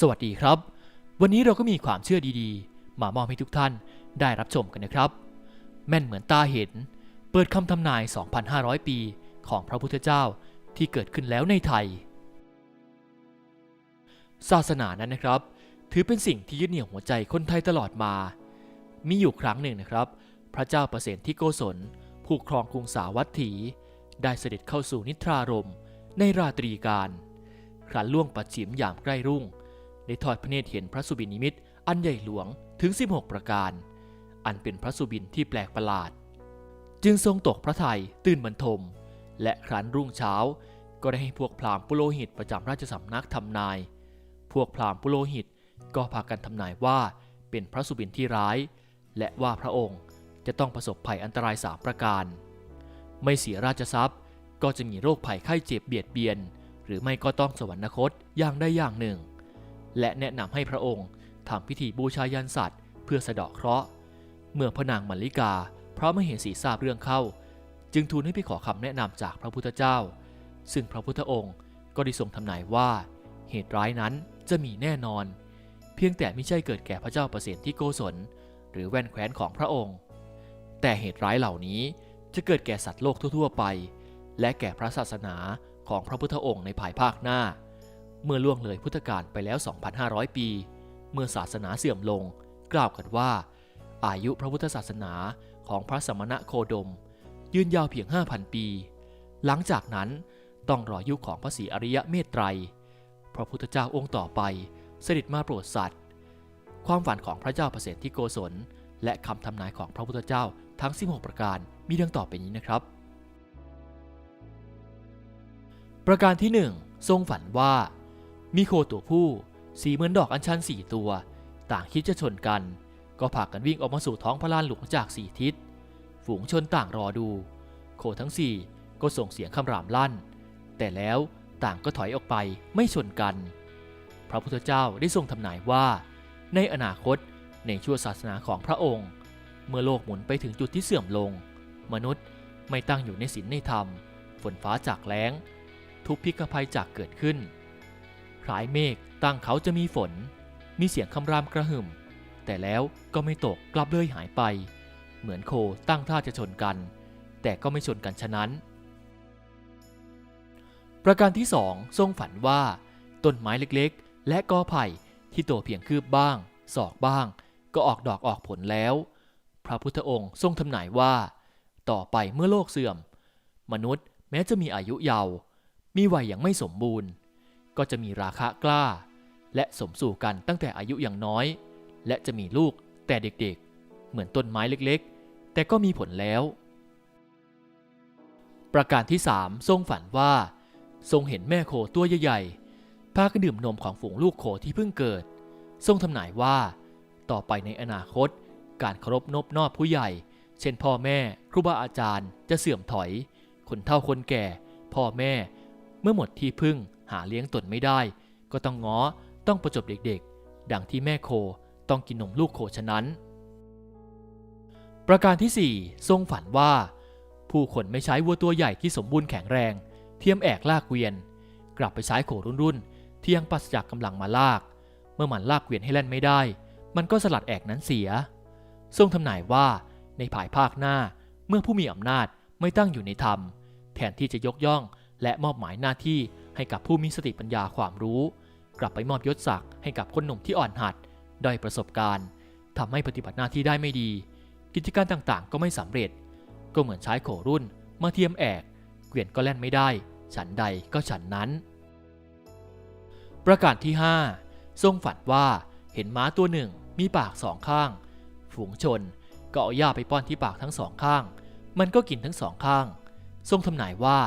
สวัสดีครับ วันนี้เราก็มีความเชื่อดีๆ มามอบให้ทุกท่านได้รับชมกันนะครับ แม่นเหมือนตาเห็น เปิดคำทำนาย 2,500 ปีของพระพุทธเจ้าที่เกิดขึ้นแล้วในไทย ศาสนานั้นนะครับ ถือเป็นสิ่งที่ยึดเหนี่ยวหัวใจคนไทยตลอดมา มีอยู่ครั้งหนึ่งนะครับ พระเจ้าประเสนที่โกศล ผู้ครองกรุงสาวัตถี ได้เสด็จเข้าสู่นิทรารมในราตรีการครั้นล่วงปัดฉิมยามใกล้รุ่ง ได้ทอดพระเนตรเห็นพระสุบินนิมิตอันใหญ่หลวงถึง 16 ประการ อันเป็นพระสุบินที่แปลกประหลาด จึงทรงตกพระทัยตื่นบรรทม และครั้นรุ่งเช้า ก็ได้ให้พวกพราหมณ์ปุโรหิตประจำราชสำนักทำนาย พวกพราหมณ์ปุโรหิตก็พากันทำนายว่าเป็นพระสุบินที่ร้าย และว่าพระองค์จะต้องประสบภัยอันตรายสามประการ ไม่เสียราชทรัพย์ ก็จะมีโรคภัยไข้เจ็บเบียดเบียน หรือไม่ก็ต้องสวรรคตอย่างใดอย่างหนึ่ง และแนะนำให้พระองค์ทำพิธีบูชายันสัตว์ เพื่อสะเดาะเคราะห์ เมื่อพระนางมัลลิกาพระมเหสีทราบเรื่องเข้า จึงทูลให้ไปขอคำแนะนำจากพระพุทธเจ้า ซึ่งพระพุทธองค์ก็ได้ทรงทำนายว่า เหตุร้ายนั้นจะมีแน่นอน เพียงแต่ไม่ใช่เกิดแก่พระเจ้าประเสนที่โกศล หรือแว่นแคว้นของพระองค์ แต่เหตุร้ายเหล่านี้จะเกิดแก่สัตว์โลกทั่วๆไป และแก่พระศาสนาของพระพุทธองค์ในภายภาคหน้า เมื่อล่วงเลยพุทธกาลไปแล้ว 2,500 ปี เมื่อศาสนาเสื่อมลง กล่าวกันว่า อายุพระพุทธศาสนาของพระสมณะโคดม ยืนยาวเพียง 5,000 ปี หลังจากนั้นต้องรอยุคของพระศรีอริยเมตไตร พระพุทธเจ้าองค์ต่อไปเสด็จมาโปรดสัตว์ ความฝันของพระเจ้าเสริฐที่โกศล และคำทำนายของพระพุทธเจ้าทั้ง 16 ประการมีดังต่อไปนี้นะครับ ประการที่ 1 ทรงฝันว่า มีโคตัวผู้สีเหมือนดอกอัญชันสี่ตัว ต่างคิดจะชนกัน ก็พากันวิ่งออกมาสู่ท้องพระลานหลวงจากสี่ทิศ ฝูงชนต่างรอดู โคทั้งสี่ก็ส่งเสียงคำรามลั่น แต่แล้วต่างก็ถอยออกไปไม่ชนกัน พระพุทธเจ้าได้ทรงทำนายว่า ในอนาคตในชั่วศาสนาของพระองค์ เมื่อโลกหมุนไปถึงจุดที่เสื่อมลง มนุษย์ไม่ตั้งอยู่ในศีลในธรรม ฝนฟ้าจากแล้ง ทุกพิกภัยจากเกิดขึ้น คล้ายเมฆตั้งเขาจะมีฝน มีเสียงคำรามกระหึ่ม แต่แล้วก็ไม่ตกกลับเลยหายไป เหมือนโคตั้งท่าจะชนกัน แต่ก็ไม่ชนกันฉะนั้น ประการที่สองทรงฝันว่า ต้นไม้เล็กๆ และกอไผ่ที่โตเพียงคืบบ้าง ศอกบ้าง ก็ออกดอกออกผลแล้ว พระพุทธองค์ทรงทำนายว่า ต่อไปเมื่อโลกเสื่อม มนุษย์แม้จะมีอายุยาวมีวัยอย่างไม่สมบูรณ์ ก็จะมีราคะกล้า และสมสู่กันตั้งแต่อายุอย่างน้อย และจะมีลูกแต่เด็กๆ เหมือนต้นไม้เล็กๆ แต่ก็มีผลแล้ว ประการที่สามทรงฝันว่า ทรงเห็นแม่โคตัวใหญ่ๆพากันดื่มนมของฝูงลูกโคที่เพิ่งเกิด ทรงทำนายว่า ต่อไปในอนาคต การเคารพนบนอบผู้ใหญ่ เช่นพ่อแม่ครูบาอาจารย์จะเสื่อมถอย คนเฒ่าคนแก่ พ่อแม่ เมื่อหมดที่พึ่ง หาเลี้ยงตนไม่ได้ ก็ต้องง้อต้องประจบเด็กๆ ดังที่แม่โคต้องกินนมลูกโคฉะนั้น ประการที่ 4 ทรงฝันว่า ผู้คนไม่ใช้วัวตัวใหญ่ที่สมบูรณ์แข็งแรง เทียมแอกลากเกวียน กลับไปใช้โขรุ่นๆ ที่ยังปราศจากกำลังมาลาก เมื่อมันลากเกวียนให้แล่นไม่ได้ มันก็สลัดแอกนั้นเสีย ทรงทำนายว่าในภายภาคหน้าเมื่อผู้มีอำนาจไม่ตั้งอยู่ในธรรม แทนที่จะยกย่องและมอบหมายหน้าที่ ให้กับผู้มีสติปัญญาความรู้ กลับไปมอบยศศักดิ์ให้กับคนหนุ่มที่อ่อนหัดด้อยประสบการณ์ทำให้ปฏิบัติหน้าที่ได้ไม่ดี กิจการต่างๆ ก็ไม่สำเร็จ ก็เหมือนใช้โขรุ่น มาเทียมแอก เกวียนก็แล่นไม่ได้ ฉันใดก็ฉันนั้น ประการที่ 5 ทรงฝันว่าเห็นม้าตัวหนึ่งมีปากสองข้าง ฝูงชนก็เอาหญ้าไปป้อนที่ปากทั้งสองข้าง มันก็กินทั้งสองข้าง ทรงทำนายว่า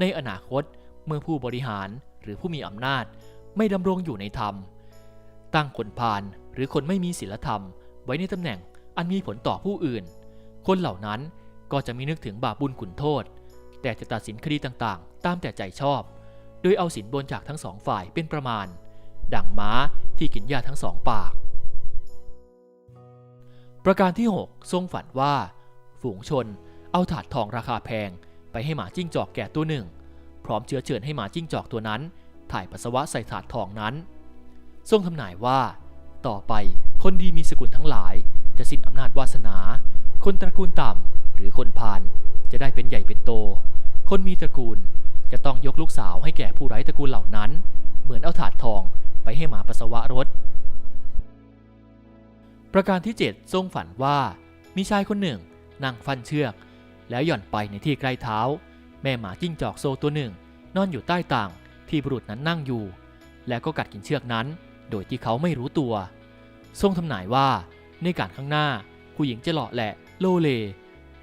ในอนาคต เมื่อผู้บริหารหรือผู้มีอำนาจไม่ดำรงอยู่ในธรรม ตั้งคนพาลหรือคนไม่มีศีลธรรม ไว้ในตำแหน่งอันมีผลต่อผู้อื่น คนเหล่านั้นก็จะมีนึกถึงบาปบุญขุนโทษ แต่จะตัดสินคดีต่างๆ ตามแต่ใจชอบ โดยเอาสินบนจากทั้งสองฝ่ายเป็นประมาณ ดังม้าที่กินหญ้าทั้งสองปาก ประการที่ 6 ทรงฝันว่า ฝูงชนเอาถาดทองราคาแพงไปให้หมาจิ้งจอกแก่ตัวหนึ่ง ร้อมเชื้อเชิญให้หมาจิ้งจอกตัวนั้น ถ่ายปัสสาวะใส่ถาดทองนั้น ทรงทำนายว่า ต่อไปคนดีมีสกุลทั้งหลาย จะสิ้นอำนาจวาสนา คนตระกูลต่ำหรือคนพาลจะได้เป็นใหญ่เป็นโต คนมีตระกูลจะต้องยกลูกสาวให้แก่ผู้ไร้ตระกูลเหล่านั้น เหมือนเอาถาดทองไปให้หมาปัสสาวะรถ ประการที่ 7 ทรงฝันว่า มีชายคนหนึ่งนั่งฟันเชือก แล้วหย่อนไปในที่ใกล้เท้า แม่หมาจิ้งจอกโซตัวหนึ่ง นอนอยู่ใต้ต่างที่บุรุษนั้นนั่งอยู่ แล้วก็กัดกินเชือกนั้น โดยที่เขาไม่รู้ตัว ทรงทำนายว่าในการข้างหน้าผู้หญิงจะหล่อแหละโลเล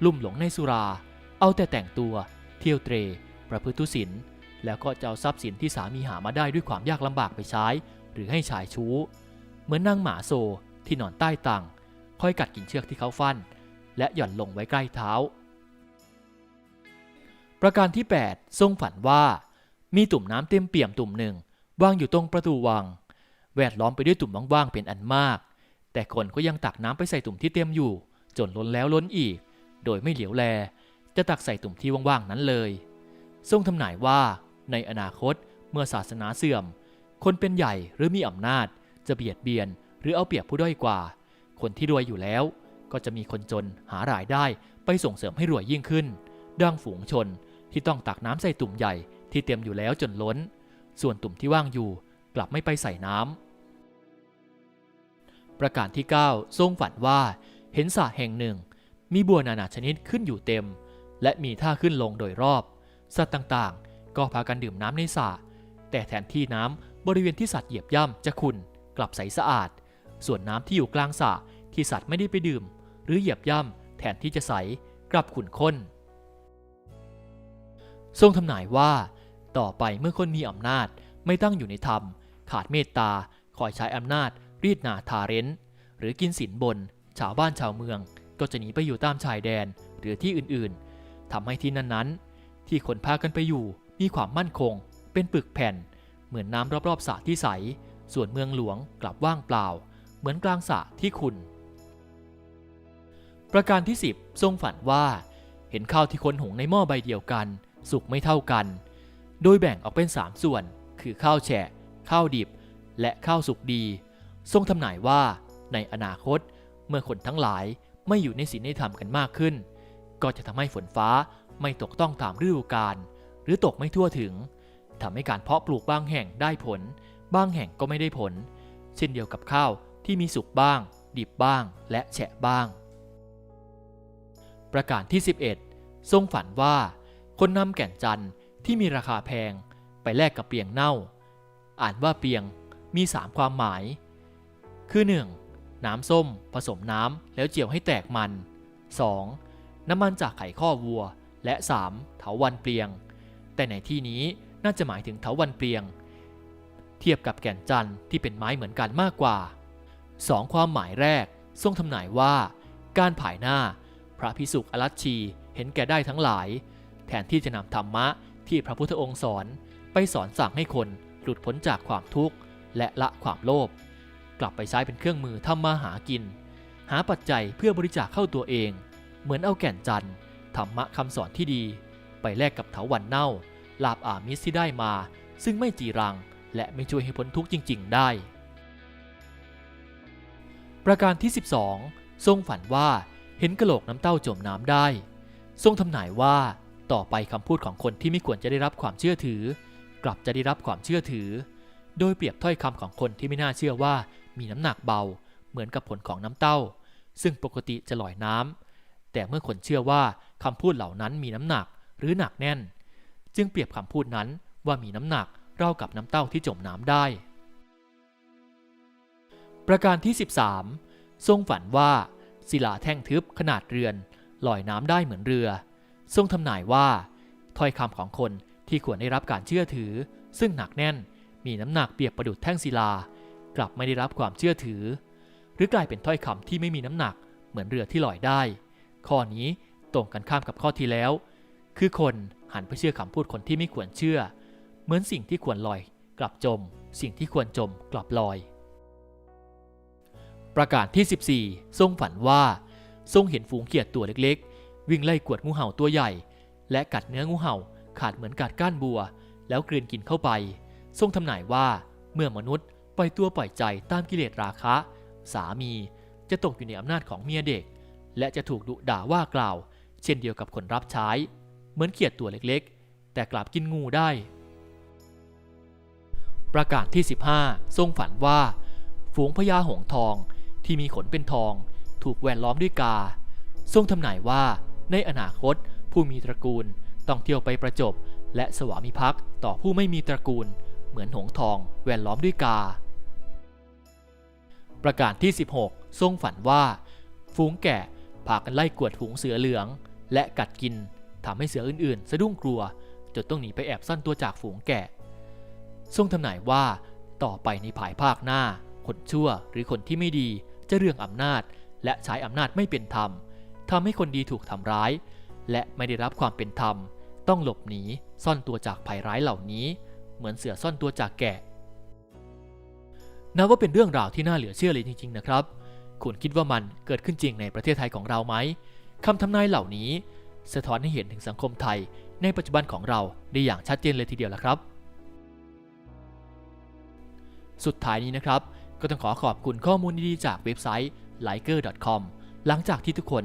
ลุ่มหลงในสุรา เอาแต่แต่งตัว เที่ยวเตร ประพฤติทุศิลแล้วก็จะเอาทรัพย์สินที่สามีหามาได้ด้วยความยากลำบากไปใช้ หรือให้ชายชู้ เหมือนนางหมาโซที่นอนใต้ตังคอยกัดกินเชือกที่เขาฟัน และหย่อนลงไว้ใกล้เท้า ประการที่ 8 ทรงฝันว่า มีตุ่มน้ำเต็มเปี่ยมตุ่มหนึ่งวางอยู่ตรงประตูวัง แวดล้อมไปด้วยตุ่มว่างๆเป็นอันมาก แต่คนก็ยังตักน้ำไปใส่ตุ่มที่เต็มอยู่ จนล้นแล้วล้นอีก โดยไม่เหลียวแล จะตักใส่ตุ่มที่ว่างๆนั้นเลย ทรงทำนายว่าในอนาคตเมื่อศาสนาเสื่อม คนเป็นใหญ่หรือมีอำนาจ จะเบียดเบียนหรือเอาเปรียบผู้ด้อยกว่า คนที่รวยอยู่แล้ว ก็จะมีคนจนหารายได้ไปส่งเสริมให้รวยยิ่งขึ้น ดังฝูงชน ที่ต้องตักน้ำใส่ตุ่มใหญ่ที่เต็มอยู่แล้วจนล้น ส่วนตุ่มที่ว่างอยู่กลับไม่ไปใส่น้ำประการที่ 9 ทรงฝันว่าเห็นสระแห่งหนึ่ง มีบัวนานาชนิดขึ้นอยู่เต็ม และมีท่าขึ้นลงโดยรอบ สัตว์ต่างๆ ก็พากันดื่มน้ำในสระแต่แทนที่น้ำบริเวณที่สัตว์เหยียบย่ำจะขุ่นกลับใสสะอาด ส่วนน้ำที่อยู่กลางสระที่สัตว์ไม่ได้ไปดื่ม หรือเหยียบย่ำแทนที่จะใสกลับขุ่นข้น ทรงทำนายว่า ต่อไปเมื่อคนมีอำนาจไม่ตั้งอยู่ในธรรม ขาดเมตตาคอยใช้อำนาจ รีดนาทาเร้น หรือกินสินบน ชาวบ้านชาวเมือง ก็จะหนีไปอยู่ตามชายแดนหรือที่อื่นๆทำให้ที่นั้นๆ ที่คนพากันไปอยู่มีความมั่นคง เป็นปึกแผ่น เหมือนน้ำรอบๆสระที่ใส ส่วนเมืองหลวงกลับว่างเปล่า เหมือนกลางสระที่ขุ่นประการที่ 10 ทรงฝันว่า เห็นข้าวที่คนหุงในหม้อใบเดียวกัน สุกไม่เท่ากัน โดยแบ่งออกเป็น 3 ส่วน คือข้าวแฉะ ข้าวดิบ และข้าวสุกดี ทรงทำนายว่า ในอนาคต เมื่อคนทั้งหลายไม่อยู่ในศีลในธรรมกันมากขึ้น ก็จะทำให้ฝนฟ้าไม่ตกต้องตามฤดูกาลหรือตกไม่ทั่วถึงทำให้การเพาะปลูกบางแห่งได้ผล บางแห่งก็ไม่ได้ผล เช่นเดียวกับข้าวที่มีสุกบ้าง ดิบบ้าง และแฉะบ้าง ประการที่ 11 ทรงฝันว่า คนนำแก่นจันทร์ที่มีราคาแพงไปแลกกับเปียงเน่า อ่านว่าเปียงมี 3 ความหมาย คือ 1. น้ำส้ม ผสมน้ำแล้วเจียวให้แตกมัน 2. น้ำมันจากไข่ข้อวัว และ 3. เถาวันเปลียง แต่ในที่นี้น่าจะหมายถึงเถาวันเปลียง เทียบกับแก่นจันทร์ที่เป็นไม้เหมือนกันมากกว่า 2. ความหมายแรกทรงทำนายว่า การผายหน้า พระพิสุกอรัชชีเห็นแก่ได้ทั้งหลาย แทนที่จะนำธรรมะที่พระพุทธองค์สอนไปสอนสั่งให้คนหลุดพ้นจากความทุกข์ และละความโลภกลับไปใช้เป็นเครื่องมือทำมาหากิน หาปัจจัยเพื่อบริจาคเข้าตัวเอง เหมือนเอาแก่นจันทร์ธรรมะคำสอนที่ดี ไปแลกกับเถาวันเน่า ลาบอามิสที่ได้มา ซึ่งไม่จีรัง และไม่ช่วยให้พ้นทุกข์จริง ๆ ได้ ประการที่ 12 ทรงฝันว่าเห็นกระโหลกน้ำเต้าจมน้ำได้ ทรงทำนายว่า ต่อไปคำพูดของคนที่ไม่ควรจะได้รับความเชื่อถือ กลับจะได้รับความเชื่อถือ โดยเปรียบถ้อยคำของคนที่ไม่น่าเชื่อว่า มีน้ำหนักเบา เหมือนกับผลของน้ำเต้า ซึ่งปกติจะลอยน้ำแต่เมื่อคนเชื่อว่าคำพูดเหล่านั้นมีน้ำหนักหรือหนักแน่น จึงเปรียบคำพูดนั้นว่ามีน้ำหนักเท่ากับน้ำเต้าที่จมน้ำได้ ประการที่ 13 ทรงฝันว่าศิลาแท่งทึบขนาดเรือนลอยน้ำได้เหมือนเรือ ทรงทำนายว่าถ้อยคำของคนที่ควรได้รับการเชื่อถือ ซึ่งหนักแน่นมีน้ำหนักเปรียบประดุดแท่งศิลา กลับไม่ได้รับความเชื่อถือ หรือกลายเป็นถ้อยคำที่ไม่มีน้ำหนักเหมือนเรือที่ลอยได้ ข้อนี้ตรงกันข้ามกับข้อที่แล้ว คือคนหันไปเชื่อคำพูดคนที่ไม่ควรเชื่อ เหมือนสิ่งที่ควรลอย กลับจม สิ่งที่ควรจมกลับลอย ประการที่ 14 ทรงฝันว่า ทรงเห็นฝูงเขียดตัวเล็กๆ วิ่งไล่กวดงูเห่าตัวใหญ่ และกัดเนื้องูเห่าขาดเหมือนกัดก้านบัว แล้วกลืนกินเข้าไป ทรงทำนายว่าเมื่อมนุษย์ปล่อยตัวปล่อยใจตามกิเลสราคะ สามีจะตกอยู่ในอำนาจของเมียเด็ก และจะถูกดุด่าว่ากล่าว เช่นเดียวกับคนรับใช้ เหมือนเขียดตัวเล็กๆ แต่กลับกินงูได้ ประการที่ 15 ทรงฝันว่า ฝูงพญาหงส์ทองที่มีขนเป็นทอง ถูกแวดล้อมด้วยกา ทรงทำนายว่า ในอนาคต ผู้มีตระกูลต้องเที่ยวไปประจบ และสวามิภักดิ์ต่อผู้ไม่มีตระกูล เหมือนหงทองแวดล้อมด้วยกา ประการที่ 16 ทรงฝันว่า ฝูงแกะพากันไล่กวดฝูงเสือเหลือง และกัดกินทำให้เสืออื่นๆ สะดุ้งกลัวจนต้องหนีไปแอบซ่อนตัวจากฝูงแกะ ทรงทำนายว่าต่อไปในภายภาคหน้า คนชั่วหรือคนที่ไม่ดีจะเรื่องอำนาจ และใช้อำนาจไม่เป็นธรรม ทำให้คนดีถูกทำร้าย และไม่ได้รับความเป็นธรรม ต้องหลบหนีซ่อนตัวจากภัยร้ายเหล่านี้ เหมือนเสือซ่อนตัวจากแกะนับว่าเป็นเรื่องราวที่น่าเหลือเชื่อเลยจริง ๆ นะครับ คุณคิดว่ามันเกิดขึ้นจริงในประเทศไทยของเราไหมคำทำนายเหล่านี้ สะท้อนให้เห็นถึงสังคมไทย ในปัจจุบันของเราได้อย่างชัดเจนเลยทีเดียวละครับ สุดท้ายนี้นะครับ ก็ต้องขอขอบคุณข้อมูลดีๆจากเว็บไซต์ liker.com หลังจากที่ทุกคน